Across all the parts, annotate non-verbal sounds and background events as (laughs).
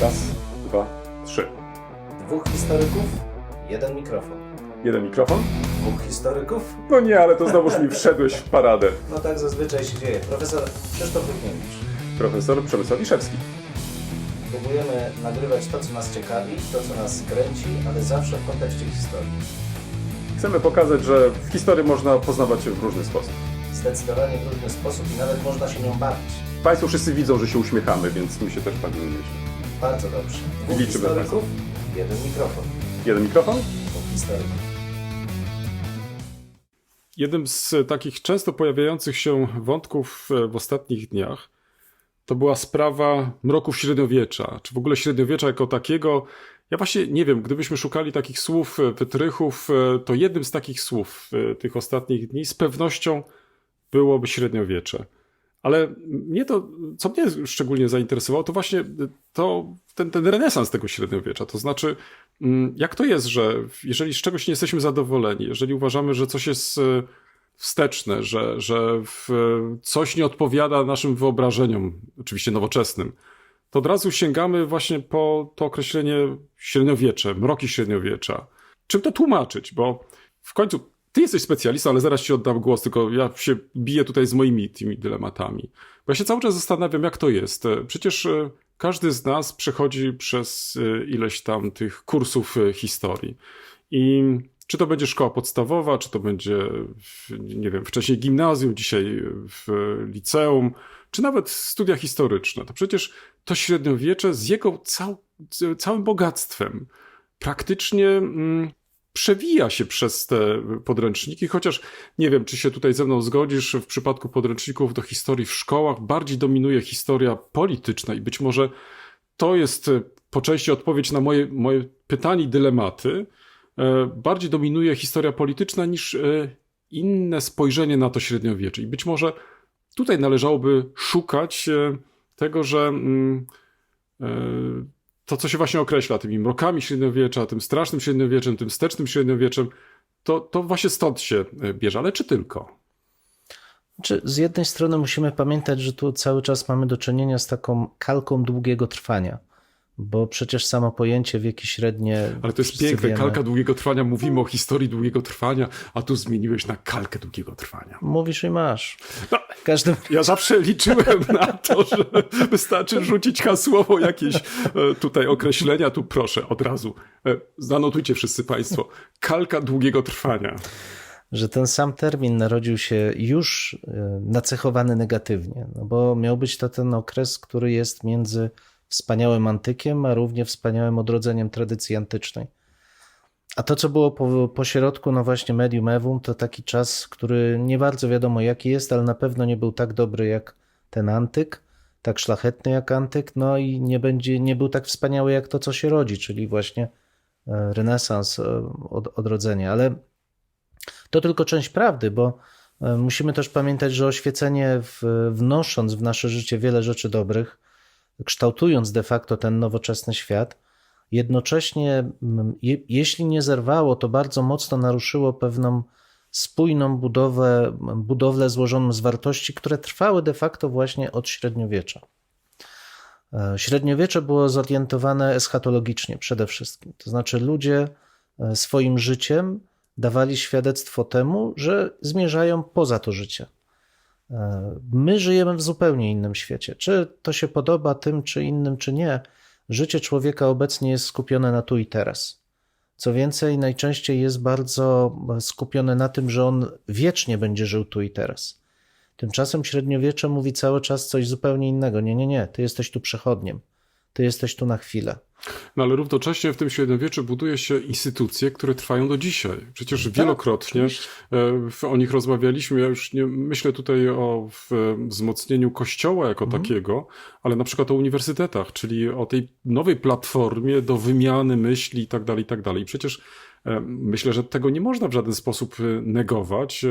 Raz, dwa, trzy. Dwóch historyków, jeden mikrofon. Jeden mikrofon? Dwóch historyków? No nie, ale to znowuż mi wszedłeś w paradę. No tak zazwyczaj się dzieje. Profesor Krzysztof Lutniewicz. Profesor Przemysław Wiszewski. Próbujemy nagrywać to, co nas ciekawi, to, co nas kręci, ale zawsze w kontekście historii. Chcemy pokazać, że w historii można poznawać się w różny sposób. Zdecydowanie w różny sposób i nawet można się nią bawić. Państwo wszyscy widzą, że się uśmiechamy, więc my się też bawimy myślę. Bardzo dobrze. Dwóch Liczymy historyków, jeden mikrofon. Jeden mikrofon? Dwóch historyków. Jednym z takich często pojawiających się wątków e, w ostatnich dniach to była sprawa mroków średniowiecza, czy w ogóle średniowiecza jako takiego. Ja właśnie nie wiem, gdybyśmy szukali takich słów, e, wytrychów, e, to jednym z takich słów tych ostatnich dni z pewnością byłoby średniowiecze. Ale mnie to, co mnie szczególnie zainteresowało, to właśnie to, ten, ten renesans tego średniowiecza. To znaczy, mm, jak to jest, że jeżeli z czegoś nie jesteśmy zadowoleni, jeżeli uważamy, że coś jest e, wsteczne, że, że w, coś nie odpowiada naszym wyobrażeniom, oczywiście nowoczesnym, to od razu sięgamy właśnie po to określenie średniowiecze, mroki średniowiecza. Czym to tłumaczyć? Bo w końcu ty jesteś specjalistą, ale zaraz ci oddam głos, tylko ja się biję tutaj z moimi tymi dylematami. Bo ja się cały czas zastanawiam, jak to jest. E, Przecież e, każdy z nas przechodzi przez e, ileś tam tych kursów historii. I czy to będzie szkoła podstawowa, czy to będzie, nie wiem, wcześniej gimnazjum, dzisiaj w liceum, czy nawet studia historyczne, to przecież to średniowiecze z jego cał, całym bogactwem praktycznie mm, przewija się przez te podręczniki, chociaż nie wiem, czy się tutaj ze mną zgodzisz, w przypadku podręczników do historii w szkołach bardziej dominuje historia polityczna i być może to jest e, po części odpowiedź na moje, moje pytanie i dylematy. E, Bardziej dominuje historia polityczna niż e, inne spojrzenie na to średniowiecze. I być może tutaj należałoby szukać tego, że mm, to, co się właśnie określa tymi mrokami średniowiecza, tym strasznym średniowieczem, tym wstecznym średniowieczem, to, to właśnie stąd się e, bierze, ale czy tylko? Czy z jednej strony musimy pamiętać, że tu cały czas mamy do czynienia z taką kalką długiego trwania, bo przecież samo pojęcie wieki średnie. Ale to jest piękne, wiemy. kalka długiego trwania, mówimy o historii długiego trwania, a tu zmieniłeś na kalkę długiego trwania. Mówisz i masz. No, każdym Ja zawsze liczyłem na to, że wystarczy rzucić hasłowo jakieś e, tutaj określenia. Tu proszę, od razu. E, Zanotujcie wszyscy Państwo. Kalka długiego trwania. że ten sam termin narodził się już e, nacechowany negatywnie, no bo miał być to ten okres, który jest między wspaniałym antykiem, a równie wspaniałym odrodzeniem tradycji antycznej. A to, co było po, po środku, no właśnie medium evum, to taki czas, który nie bardzo wiadomo jaki jest, ale na pewno nie był tak dobry jak ten antyk, tak szlachetny jak antyk, no i nie będzie, nie był tak wspaniały jak to, co się rodzi, czyli właśnie e, renesans, e, od, odrodzenie. Ale to tylko część prawdy, bo e, musimy też pamiętać, że oświecenie, w, wnosząc w nasze życie wiele rzeczy dobrych, kształtując de facto ten nowoczesny świat, jednocześnie, mm, je, jeśli nie zerwało, to bardzo mocno naruszyło pewną spójną budowę, budowlę złożoną z wartości, które trwały de facto właśnie od średniowiecza. E, Średniowiecze było zorientowane eschatologicznie przede wszystkim. To znaczy, ludzie e, swoim życiem dawali świadectwo temu, że zmierzają poza to życie. E, My żyjemy w zupełnie innym świecie. Czy to się podoba tym, czy innym, czy nie, życie człowieka obecnie jest skupione na tu i teraz. Co więcej, najczęściej jest bardzo skupione na tym, że on wiecznie będzie żył tu i teraz. Tymczasem średniowiecze mówi cały czas coś zupełnie innego. Nie, nie, nie, ty jesteś tu przechodniem. Ty jesteś tu na chwilę. No ale równocześnie w tym średniowieczu buduje się instytucje, które trwają do dzisiaj. Przecież wielokrotnie oczywiście. e, o nich rozmawialiśmy. Ja już nie myślę tutaj o wzmocnieniu kościoła jako takiego, ale na przykład o uniwersytetach, czyli o tej nowej platformie do wymiany myśli i tak dalej, i tak dalej. I przecież e, myślę, że tego nie można w żaden sposób e, negować,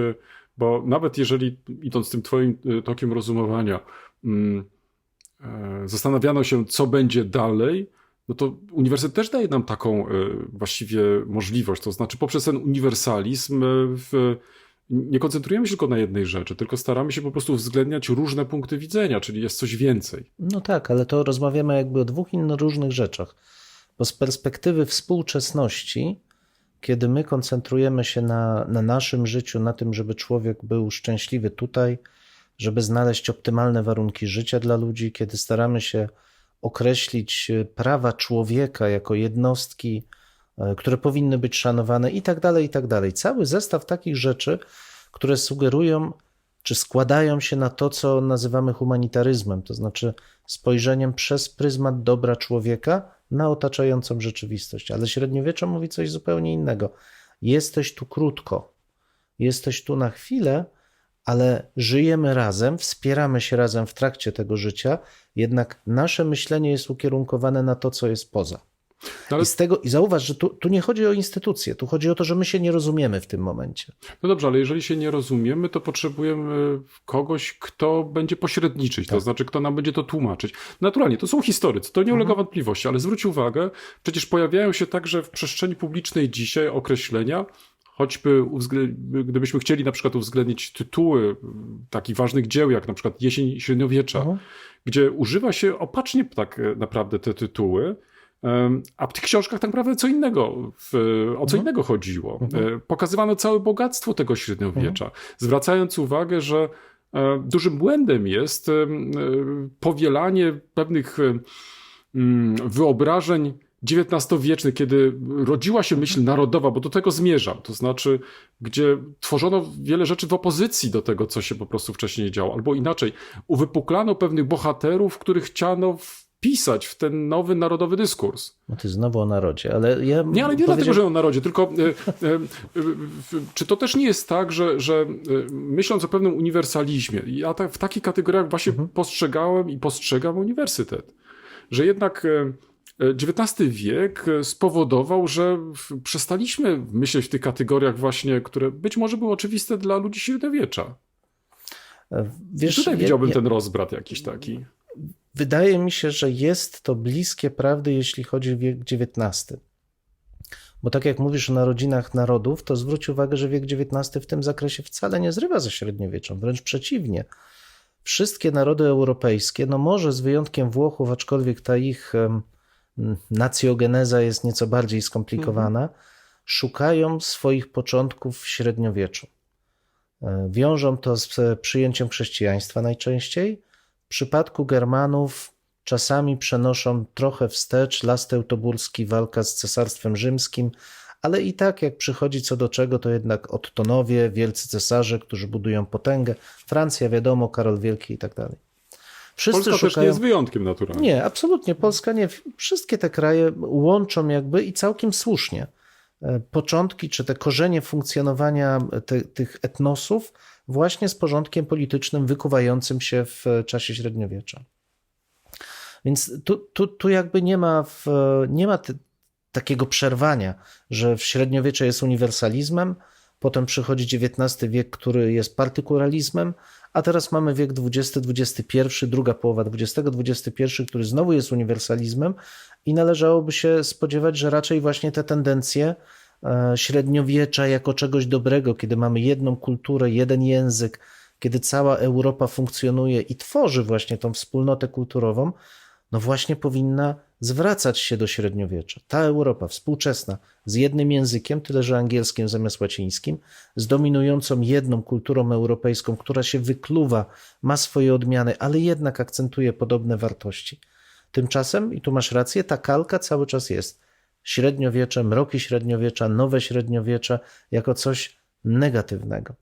bo nawet jeżeli idąc tym twoim tokiem rozumowania, mm, zastanawiano się, co będzie dalej, no to uniwersytet też daje nam taką e, właściwie możliwość, to znaczy poprzez ten uniwersalizm e, w, nie koncentrujemy się tylko na jednej rzeczy, tylko staramy się po prostu uwzględniać różne punkty widzenia, czyli jest coś więcej. No tak, ale to rozmawiamy jakby o dwóch innych różnych rzeczach. Bo z perspektywy współczesności, kiedy my koncentrujemy się na, na naszym życiu, na tym, żeby człowiek był szczęśliwy tutaj, żeby znaleźć optymalne warunki życia dla ludzi, kiedy staramy się określić e, prawa człowieka jako jednostki, e, które powinny być szanowane i tak dalej, i tak dalej. Cały zestaw takich rzeczy, które sugerują, czy składają się na to, co nazywamy humanitaryzmem, to znaczy spojrzeniem przez pryzmat dobra człowieka na otaczającą rzeczywistość. Ale średniowiecze mówi coś zupełnie innego. Jesteś tu krótko, jesteś tu na chwilę, ale żyjemy razem, wspieramy się razem w trakcie tego życia, jednak nasze myślenie jest ukierunkowane na to, co jest poza. No ale, I z tego, i zauważ, że tu, tu nie chodzi o instytucje, tu chodzi o to, że my się nie rozumiemy w tym momencie. no dobrze, ale jeżeli się nie rozumiemy, to potrzebujemy kogoś, kto będzie pośredniczyć, to znaczy, kto nam będzie to tłumaczyć. Naturalnie, to są historycy, to nie ulega wątpliwości, ale zwróć uwagę, przecież pojawiają się także w przestrzeni publicznej dzisiaj określenia, choćby gdybyśmy chcieli na przykład uwzględnić tytuły takich ważnych dzieł, jak na przykład Jesień Średniowiecza, Mhm. gdzie używa się opacznie tak e, naprawdę te tytuły, a w tych książkach tak naprawdę co innego, w, o co innego chodziło. E, Pokazywano całe bogactwo tego średniowiecza, zwracając uwagę, że e, dużym błędem jest powielanie pewnych mm, wyobrażeń XIX-wiecznych, kiedy rodziła się myśl narodowa, bo do tego zmierzam, to znaczy, gdzie tworzono wiele rzeczy w opozycji do tego, co się po prostu wcześniej działo, albo inaczej, uwypuklano pewnych bohaterów, których chciano wpisać w ten nowy narodowy dyskurs. No ty znowu o narodzie, ale ja. Nie, ale nie powiedział- dlatego, że o narodzie, tylko e, e, e, czy to też nie jest tak, że, że e, myśląc o pewnym uniwersalizmie, ja tak, w takich kategoriach właśnie postrzegałem i postrzegam uniwersytet, że jednak e, XIX wiek spowodował, że przestaliśmy myśleć w tych kategoriach właśnie, które być może były oczywiste dla ludzi średniowiecza. Wiesz, I tutaj widziałbym ja- ten rozbrat jakiś taki. Wydaje mi się, że jest to bliskie prawdy, jeśli chodzi o wiek XIX. Bo tak jak mówisz o narodzinach narodów, to zwróć uwagę, że wiek XIX w tym zakresie wcale nie zrywa ze średniowieczem, wręcz przeciwnie. Wszystkie narody europejskie, no może z wyjątkiem Włochów, aczkolwiek ta ich nacjogeneza jest nieco bardziej skomplikowana, szukają swoich początków w średniowieczu. E, Wiążą to z przyjęciem chrześcijaństwa najczęściej. W przypadku Germanów czasami przenoszą trochę wstecz las teutoburski, walka z cesarstwem rzymskim, ale i tak jak przychodzi co do czego, to jednak Ottonowie, wielcy cesarze, którzy budują potęgę. Francja, wiadomo, Karol Wielki i tak dalej. Wszyscy Polska też nie szukają... jest wyjątkiem naturalnie. Nie, absolutnie. Polska nie. Wszystkie te kraje łączą jakby i całkiem słusznie e, początki czy te korzenie funkcjonowania te, tych etnosów właśnie z porządkiem politycznym wykuwającym się w czasie średniowiecza. Więc tu, tu, tu jakby nie ma, w, nie ma takiego przerwania, że w średniowiecze jest uniwersalizmem, potem przychodzi XIX wiek, który jest partykulalizmem, a teraz mamy wiek XX, XXI, druga połowa XX, XXI, który znowu jest uniwersalizmem i należałoby się spodziewać, że raczej właśnie te tendencje e, średniowiecza jako czegoś dobrego, kiedy mamy jedną kulturę, jeden język, kiedy cała Europa funkcjonuje i tworzy właśnie tą wspólnotę kulturową, no właśnie powinna zwracać się do średniowiecza. Ta Europa współczesna z jednym językiem, tyle że angielskim zamiast łacińskim, z dominującą jedną kulturą europejską, która się wykluwa, ma swoje odmiany, ale jednak akcentuje podobne wartości. Tymczasem, i tu masz rację, ta kalka cały czas jest. Średniowiecze, mroki średniowiecza, nowe średniowiecze jako coś negatywnego.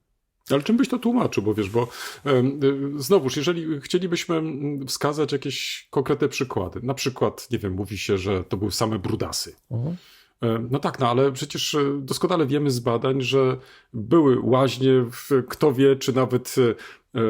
Ale czym byś to tłumaczył? Bo wiesz, bo y, znowuż, jeżeli chcielibyśmy mm, wskazać jakieś konkretne przykłady, na przykład, nie wiem, mówi się, że to były same brudasy. Mhm. No tak, no ale przecież e, doskonale wiemy z badań, że były łaźnie, w, kto wie, czy nawet e,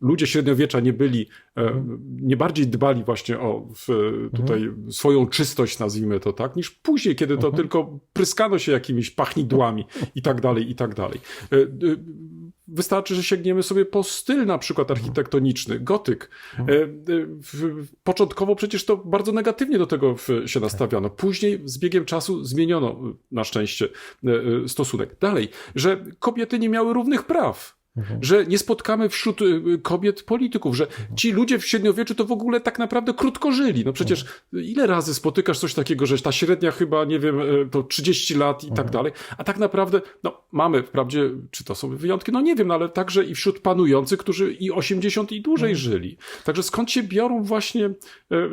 ludzie średniowiecza nie byli, e, nie bardziej dbali właśnie o w, tutaj swoją czystość, nazwijmy to tak, niż później, kiedy to tylko pryskano się jakimiś pachnidłami (laughs) i tak dalej, i tak dalej. E, e, wystarczy, że sięgniemy sobie po styl na przykład architektoniczny, gotyk. W- Początkowo przecież to bardzo negatywnie do tego się nastawiano. Później z biegiem czasu zmieniono na szczęście stosunek. Dalej, że kobiety nie miały równych praw. Że nie spotkamy wśród e, kobiet polityków, że ci ludzie w średniowieczu to w ogóle tak naprawdę krótko żyli. No przecież ile razy spotykasz coś takiego, że ta średnia chyba, nie wiem, e, to 30 lat i tak dalej, a tak naprawdę, no mamy wprawdzie, czy to są wyjątki, no nie wiem, no, ale także i wśród panujących, którzy i 80 i dłużej żyli. Także skąd się biorą właśnie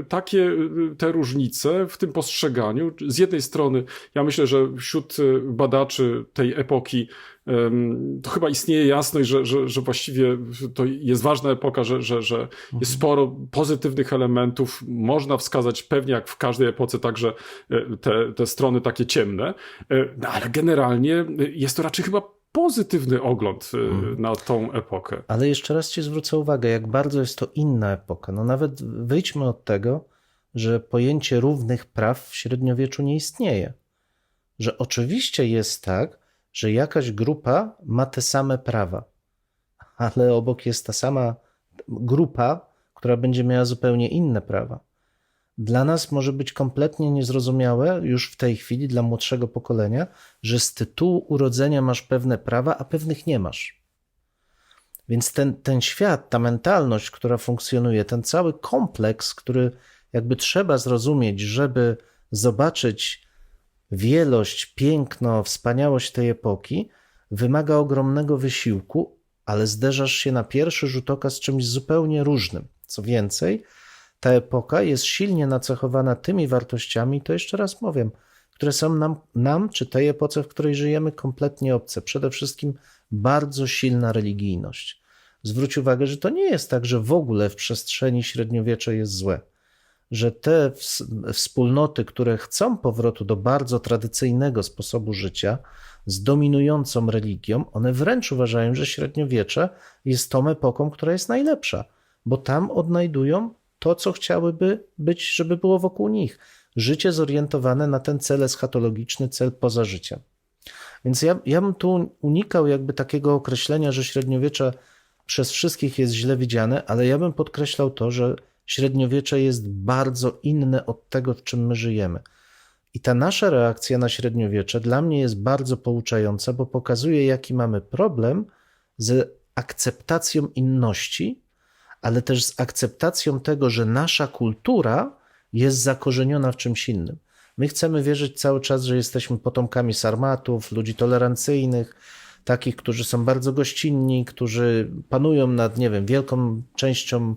takie te różnice w tym postrzeganiu? Z jednej strony, ja myślę, że wśród badaczy tej epoki to chyba istnieje jasność, że, że, że właściwie to jest ważna epoka, że, że, że jest sporo pozytywnych elementów. Można wskazać pewnie, jak w każdej epoce, także e, te, te strony takie ciemne, E, no, ale generalnie e, jest to raczej chyba pozytywny ogląd e, na tą epokę. Ale jeszcze raz Ci zwrócę uwagę, jak bardzo jest to inna epoka. No nawet wyjdźmy od tego, że pojęcie równych praw w średniowieczu nie istnieje. Że oczywiście jest tak, że jakaś grupa ma te same prawa, ale obok jest ta sama grupa, która będzie miała zupełnie inne prawa. Dla nas może być kompletnie niezrozumiałe już w tej chwili, dla młodszego pokolenia, że z tytułu urodzenia masz pewne prawa, a pewnych nie masz. Więc ten, ten świat, ta mentalność, która funkcjonuje, ten cały kompleks, który jakby trzeba zrozumieć, żeby zobaczyć wielość, piękno, wspaniałość tej epoki, wymaga ogromnego wysiłku, ale zderzasz się na pierwszy rzut oka z czymś zupełnie różnym. Co więcej, ta epoka jest silnie nacechowana tymi wartościami, to jeszcze raz mówię, które są nam, nam czy tej epoce, w której żyjemy, kompletnie obce. Przede wszystkim bardzo silna religijność. Zwróć uwagę, że to nie jest tak, że w ogóle w przestrzeni średniowiecze jest złe. Że te ws- wspólnoty, które chcą powrotu do bardzo tradycyjnego sposobu życia z dominującą religią, one wręcz uważają, że średniowiecze jest tą epoką, która jest najlepsza, bo tam odnajdują to, co chciałyby być, żeby było wokół nich. Życie zorientowane na ten cel eschatologiczny, cel poza życiem. Więc ja, ja bym tu unikał jakby takiego określenia, że średniowiecze przez wszystkich jest źle widziane, ale ja bym podkreślał to, że średniowiecze jest bardzo inne od tego, w czym my żyjemy. I ta nasza reakcja na średniowiecze dla mnie jest bardzo pouczająca, bo pokazuje, jaki mamy problem z akceptacją inności, ale też z akceptacją tego, że nasza kultura jest zakorzeniona w czymś innym. My chcemy wierzyć cały czas, że jesteśmy potomkami sarmatów, ludzi tolerancyjnych, takich, którzy są bardzo gościnni, którzy panują nad, nie wiem, wielką częścią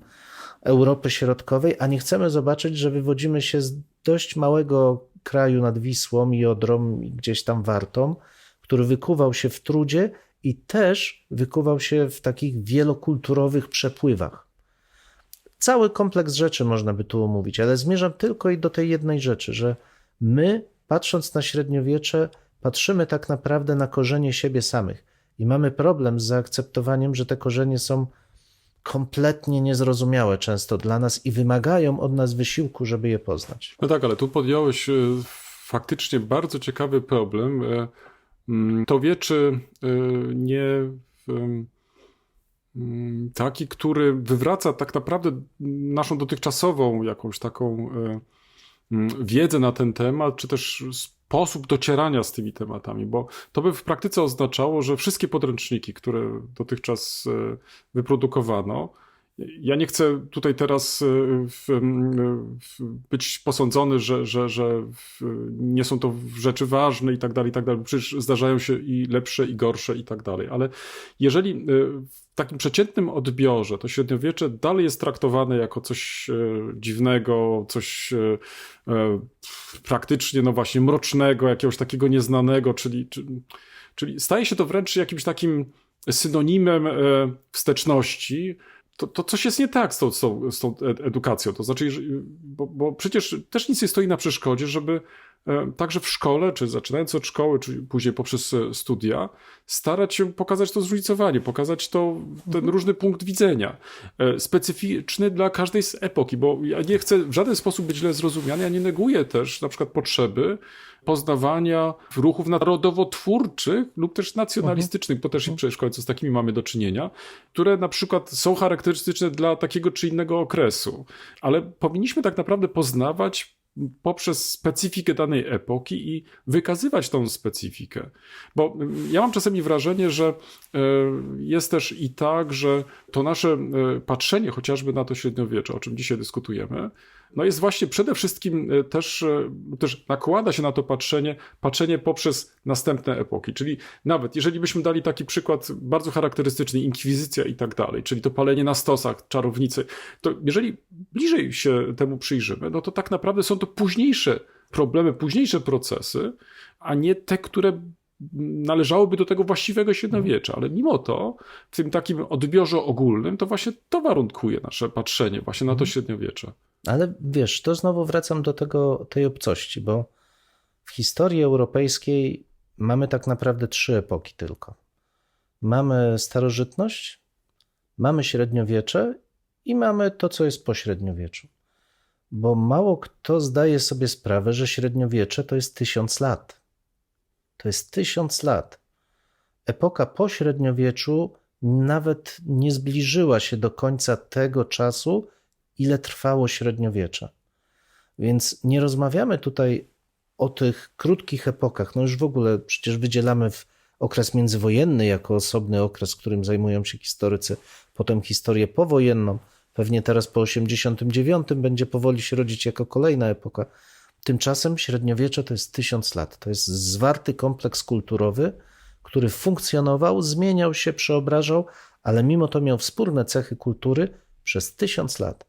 Europy Środkowej, a nie chcemy zobaczyć, że wywodzimy się z dość małego kraju nad Wisłą i Odrą, i gdzieś tam Wartą, który wykuwał się w trudzie i też wykuwał się w takich wielokulturowych przepływach. Cały kompleks rzeczy można by tu omówić, ale zmierzam tylko i do tej jednej rzeczy, że my, patrząc na średniowiecze, patrzymy tak naprawdę na korzenie siebie samych i mamy problem z zaakceptowaniem, że te korzenie są kompletnie niezrozumiałe często dla nas i wymagają od nas wysiłku, żeby je poznać. No tak, ale tu podjąłeś e, faktycznie bardzo ciekawy problem. E, mm, To wie, czy e, nie mm, taki, który wywraca tak naprawdę naszą dotychczasową jakąś taką mm, wiedzę na ten temat, czy też sposób docierania z tymi tematami, bo to by w praktyce oznaczało, że wszystkie podręczniki, które dotychczas e, wyprodukowano, ja nie chcę tutaj teraz e, w, być posądzony, że, że, że nie są to rzeczy ważne i tak dalej, i tak dalej. Przecież zdarzają się i lepsze, i gorsze, i tak dalej. Ale jeżeli e, takim przeciętnym odbiorze to średniowiecze dalej jest traktowane jako coś e, dziwnego, coś e, e, praktycznie, no właśnie, mrocznego, jakiegoś takiego nieznanego, czyli, czyli, staje się to wręcz jakimś takim synonimem wsteczności, to, to coś jest nie tak z tą, z tą, edukacją. To znaczy, bo, bo przecież też nic nie stoi na przeszkodzie, żeby także w szkole, czy zaczynając od szkoły, czy później poprzez e, studia, starać się pokazać to zróżnicowanie, pokazać to, ten różny punkt widzenia, e, specyficzny dla każdej z epoki, bo ja nie chcę w żaden sposób być źle zrozumiany, ja nie neguję też na przykład potrzeby poznawania ruchów narodowo-twórczych lub też nacjonalistycznych, bo też i przecież w końcu z takimi mamy do czynienia, które na przykład są charakterystyczne dla takiego czy innego okresu. Ale powinniśmy tak naprawdę poznawać poprzez specyfikę danej epoki i wykazywać tą specyfikę. Bo mm, ja mam czasami wrażenie, że e, jest też i tak, że to nasze e, patrzenie chociażby na to średniowiecze, o czym dzisiaj dyskutujemy, no jest właśnie przede wszystkim e, też, e, też nakłada się na to patrzenie, patrzenie poprzez następne epoki. Czyli nawet jeżeli byśmy dali taki przykład bardzo charakterystyczny, inkwizycja i tak dalej, czyli to palenie na stosach, czarownicy, to jeżeli bliżej się temu przyjrzymy, no to tak naprawdę są to późniejsze problemy, późniejsze procesy, a nie te, które należałoby do tego właściwego średniowiecza, ale mimo to w tym takim odbiorze ogólnym to właśnie to warunkuje nasze patrzenie właśnie na to średniowiecze. Ale wiesz, to znowu wracam do tego, tej obcości, bo w historii europejskiej mamy tak naprawdę trzy epoki tylko. Mamy starożytność, mamy średniowiecze i mamy to, co jest po średniowieczu. Bo mało kto zdaje sobie sprawę, że średniowiecze to jest tysiąc lat. To jest tysiąc lat. Epoka po średniowieczu nawet nie zbliżyła się do końca tego czasu, ile trwało średniowiecze. Więc nie rozmawiamy tutaj o tych krótkich epokach. No już w ogóle przecież wydzielamy w okres międzywojenny jako osobny okres, którym zajmują się historycy, potem historię powojenną. Pewnie teraz po 89 będzie powoli się rodzić jako kolejna epoka. Tymczasem średniowiecze to jest tysiąc lat. To jest zwarty kompleks kulturowy, który funkcjonował, zmieniał się, przeobrażał, ale mimo to miał wspólne cechy kultury przez tysiąc lat.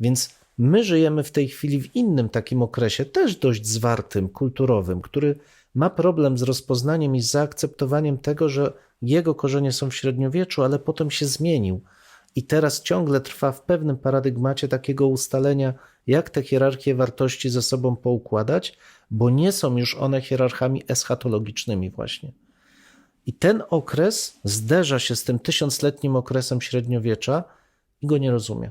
Więc my żyjemy w tej chwili w innym takim okresie, też dość zwartym, kulturowym, który ma problem z rozpoznaniem i z zaakceptowaniem tego, że jego korzenie są w średniowieczu, ale potem się zmienił. I teraz ciągle trwa w pewnym paradygmacie takiego ustalenia, jak te hierarchie wartości ze sobą poukładać, bo nie są już one hierarchami eschatologicznymi, właśnie. I ten okres zderza się z tym tysiącletnim okresem średniowiecza i go nie rozumie.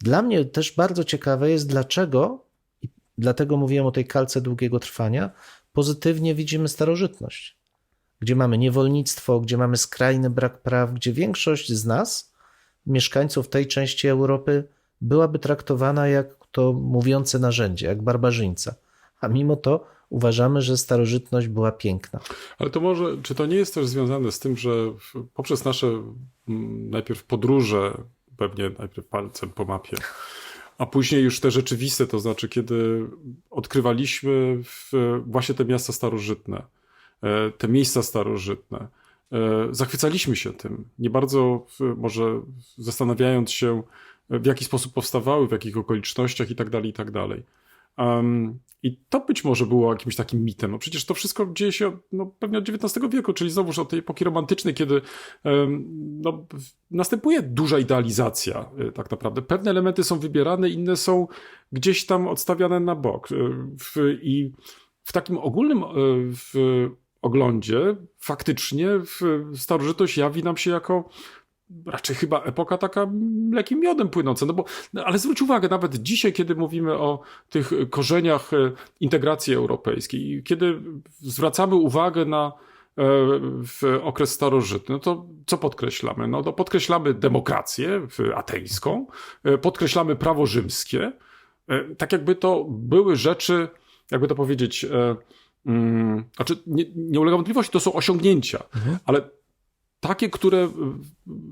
Dla mnie też bardzo ciekawe jest, dlaczego, i dlatego mówiłem o tej kalce długiego trwania, pozytywnie widzimy starożytność, gdzie mamy niewolnictwo, gdzie mamy skrajny brak praw, gdzie większość z nas, mieszkańców tej części Europy, byłaby traktowana jak to mówiące narzędzie, jak barbarzyńca. A mimo to uważamy, że starożytność była piękna. Ale to może, czy to nie jest też związane z tym, że poprzez nasze najpierw podróże, pewnie najpierw palcem po mapie, a później już te rzeczywiste, to znaczy kiedy odkrywaliśmy właśnie te miasta starożytne, e, te miejsca starożytne, zachwycaliśmy się tym, nie bardzo może zastanawiając się, w jaki sposób powstawały, w jakich okolicznościach i tak dalej, i tak dalej. Um, I to być może było jakimś takim mitem. No przecież to wszystko dzieje się od, no, pewnie od XIX wieku, czyli znowuż od tej epoki romantycznej, kiedy um, no, następuje duża idealizacja y, tak naprawdę. Pewne elementy są wybierane, inne są gdzieś tam odstawiane na bok. Y, W, I w takim ogólnym w oglądzie faktycznie starożytność jawi nam się jako raczej chyba epoka taka mlekim miodem płynąca. No bo, no ale zwróć uwagę, nawet dzisiaj, kiedy mówimy o tych korzeniach e, integracji europejskiej, kiedy zwracamy uwagę na e, w okres starożytny, no to co podkreślamy? No to podkreślamy demokrację ateńską, e, podkreślamy prawo rzymskie, tak jakby to były rzeczy, jakby to powiedzieć, mm, znaczy nie, nie ulega wątpliwości, to są osiągnięcia, ale takie, które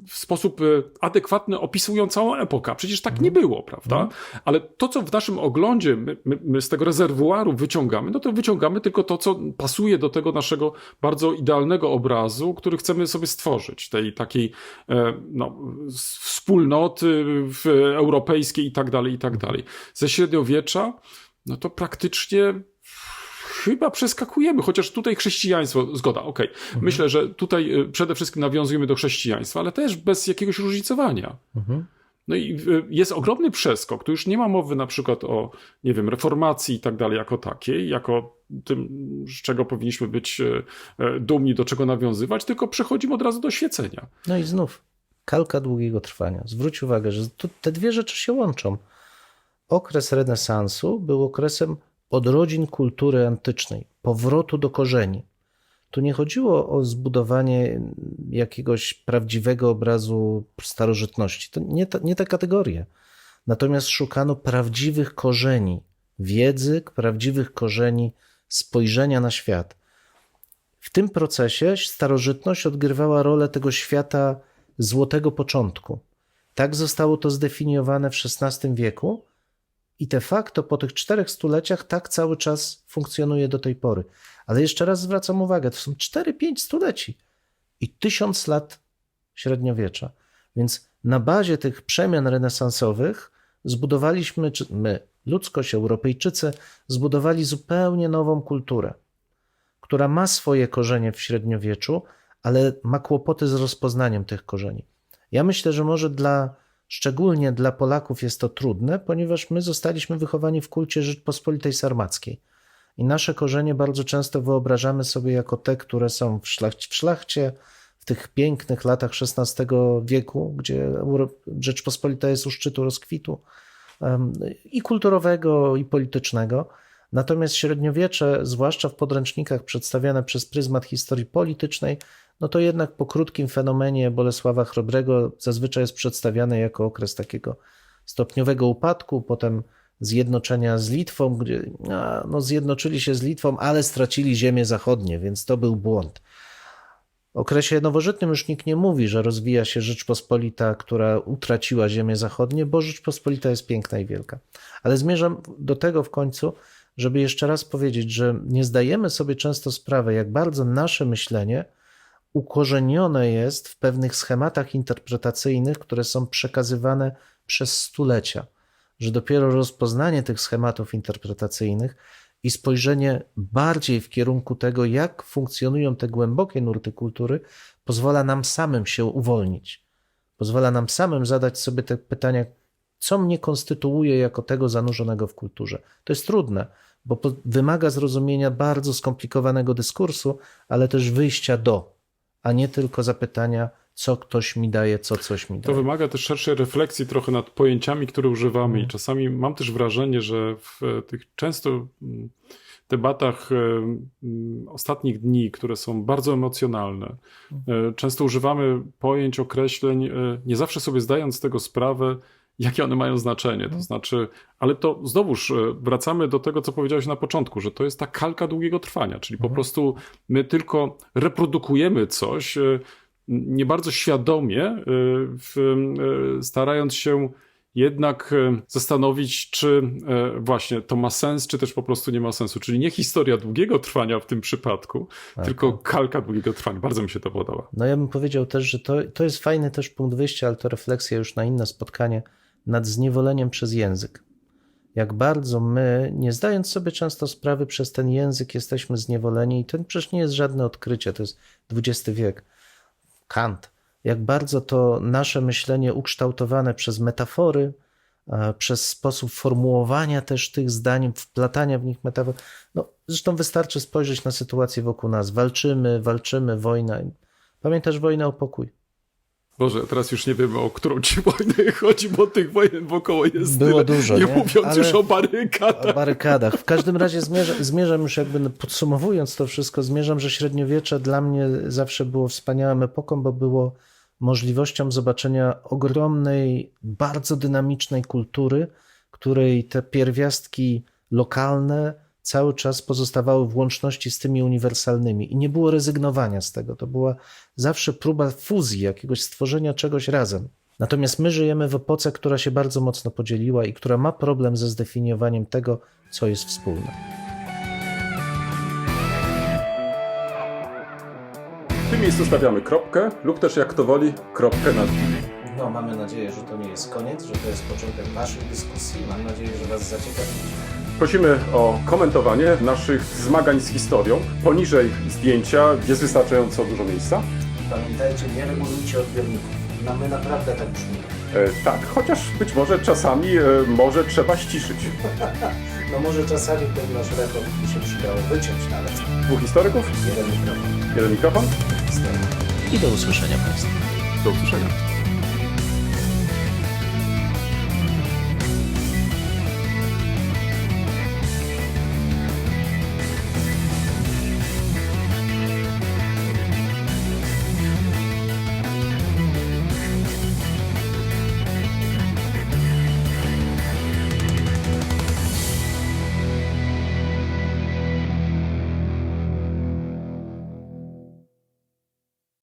w sposób e, adekwatny opisują całą epokę. Przecież tak nie było, prawda? Ale to, co w naszym oglądzie my, my, my z tego rezerwuaru wyciągamy, no to wyciągamy tylko to, co pasuje do tego naszego bardzo idealnego obrazu, który chcemy sobie stworzyć, tej takiej e, no, wspólnoty europejskiej i tak dalej, i tak dalej. Ze średniowiecza, no to praktycznie chyba przeskakujemy, chociaż tutaj chrześcijaństwo, zgoda, okej. Myślę, że tutaj y, przede wszystkim nawiązujemy do chrześcijaństwa, ale też bez jakiegoś różnicowania. Mhm. No i y, jest ogromny przeskok. Tu już nie ma mowy na przykład o, nie wiem, reformacji i tak dalej jako takiej, jako tym, z czego powinniśmy być e, dumni, do czego nawiązywać, tylko przechodzimy od razu do świecenia. No i znów kalka długiego trwania. Zwróć uwagę, że te dwie rzeczy się łączą. Okres renesansu był okresem odrodzin kultury antycznej, powrotu do korzeni. Tu nie chodziło o zbudowanie jakiegoś prawdziwego obrazu starożytności. To nie ta, nie. Natomiast szukano prawdziwych korzeni wiedzy, prawdziwych korzeni spojrzenia na świat. W tym procesie starożytność odgrywała rolę tego świata złotego początku. Tak zostało to zdefiniowane w XVI wieku i de facto po tych czterech stuleciach tak cały czas funkcjonuje do tej pory. Ale jeszcze raz zwracam uwagę, to są 4-5 stuleci i tysiąc lat średniowiecza. Więc na bazie tych przemian renesansowych zbudowaliśmy, czy my, ludzkość, Europejczycy, zbudowali zupełnie nową kulturę, która ma swoje korzenie w średniowieczu, ale ma kłopoty z rozpoznaniem tych korzeni. Ja myślę, że może dla, szczególnie dla Polaków jest to trudne, ponieważ my zostaliśmy wychowani w kulcie Rzeczpospolitej Sarmackiej. I nasze korzenie bardzo często wyobrażamy sobie jako te, które są w szlachcie, w, szlachcie, w tych pięknych latach XVI wieku, gdzie Rzeczpospolita jest u szczytu rozkwitu i kulturowego, i politycznego. Natomiast średniowiecze, zwłaszcza w podręcznikach przedstawiane przez pryzmat historii politycznej, no to jednak po krótkim fenomenie Bolesława Chrobrego zazwyczaj jest przedstawiane jako okres takiego stopniowego upadku, potem zjednoczenia z Litwą, gdzie a, no, zjednoczyli się z Litwą, ale stracili ziemię zachodnie, więc to był błąd. W okresie nowożytnym już nikt nie mówi, że rozwija się Rzeczpospolita, która utraciła ziemię zachodnie, bo Rzeczpospolita jest piękna i wielka. Ale zmierzam do tego w końcu, żeby jeszcze raz powiedzieć, że nie zdajemy sobie często sprawy, jak bardzo nasze myślenie ukorzenione jest w pewnych schematach interpretacyjnych, które są przekazywane przez stulecia. Że dopiero rozpoznanie tych schematów interpretacyjnych i spojrzenie bardziej w kierunku tego, jak funkcjonują te głębokie nurty kultury, pozwala nam samym się uwolnić. Pozwala nam samym zadać sobie te pytania, co mnie konstytuuje jako tego zanurzonego w kulturze. To jest trudne, bo wymaga zrozumienia bardzo skomplikowanego dyskursu, ale też wyjścia do, a nie tylko zapytania, co ktoś mi daje, co coś mi To daje. wymaga też szerszej refleksji trochę nad pojęciami, które używamy Mhm. i czasami mam też wrażenie, że w e, tych często mm, debatach e, mm, ostatnich dni, które są bardzo emocjonalne, Mhm. e, często używamy pojęć, określeń, nie zawsze sobie zdając z tego sprawę, jakie one mają znaczenie. Mhm. To znaczy, ale to znowuż e, wracamy do tego, co powiedziałeś na początku, że to jest ta kalka długiego trwania, czyli po prostu my tylko reprodukujemy coś, e, nie bardzo świadomie, e, starając się jednak zastanowić, czy właśnie to ma sens, czy też po prostu nie ma sensu. Czyli nie historia długiego trwania w tym przypadku, tylko kalka długiego trwania. Bardzo mi się to podoba. No ja bym powiedział też, że to, to jest fajny też punkt wyjścia, ale to refleksja już na inne spotkanie nad zniewoleniem przez język. Jak bardzo my, nie zdając sobie często sprawy przez ten język, jesteśmy zniewoleni i to przecież nie jest żadne odkrycie, to jest XX wiek. Kant. Jak bardzo to nasze myślenie ukształtowane przez metafory, e, przez sposób formułowania też tych zdań, wplatania w nich metafor. No, zresztą wystarczy spojrzeć na sytuację wokół nas. Walczymy, walczymy, wojna. Pamiętasz wojnę o pokój? Boże, teraz już nie wiemy, o którą ci (laughs) wojnę chodzi, bo tych wojen wokoło jest Było tyle. dużo, nie, nie? mówiąc Ale- już o barykadach. O barykadach. W każdym razie zmierzam, zmierzam już jakby podsumowując to wszystko, zmierzam, że średniowiecze dla mnie zawsze było wspaniałą epoką, bo było możliwością zobaczenia ogromnej, bardzo dynamicznej kultury, której te pierwiastki lokalne cały czas pozostawały w łączności z tymi uniwersalnymi i nie było rezygnowania z tego. To była zawsze próba fuzji, jakiegoś stworzenia czegoś razem. Natomiast my żyjemy w epoce, która się bardzo mocno podzieliła i która ma problem ze zdefiniowaniem tego, co jest wspólne. W tym miejscu stawiamy kropkę lub też jak kto woli, kropkę nad i. No, mamy nadzieję, że to nie jest koniec, że to jest początek naszej dyskusji. Mam nadzieję, że Was zaciekawi. Prosimy o komentowanie naszych zmagań z historią. Poniżej zdjęcia jest wystarczająco dużo miejsca. Pamiętajcie, nie regulujcie odbiorników. No, my naprawdę tak brzmimy. E, tak, chociaż być może czasami e, może trzeba ściszyć. (laughs) No może czasami ten nasz rekord by się przydało wyciąć, no ale Dwóch historyków, jeden mikrofon. jeden mikrofon. I do usłyszenia Państwu. Do usłyszenia.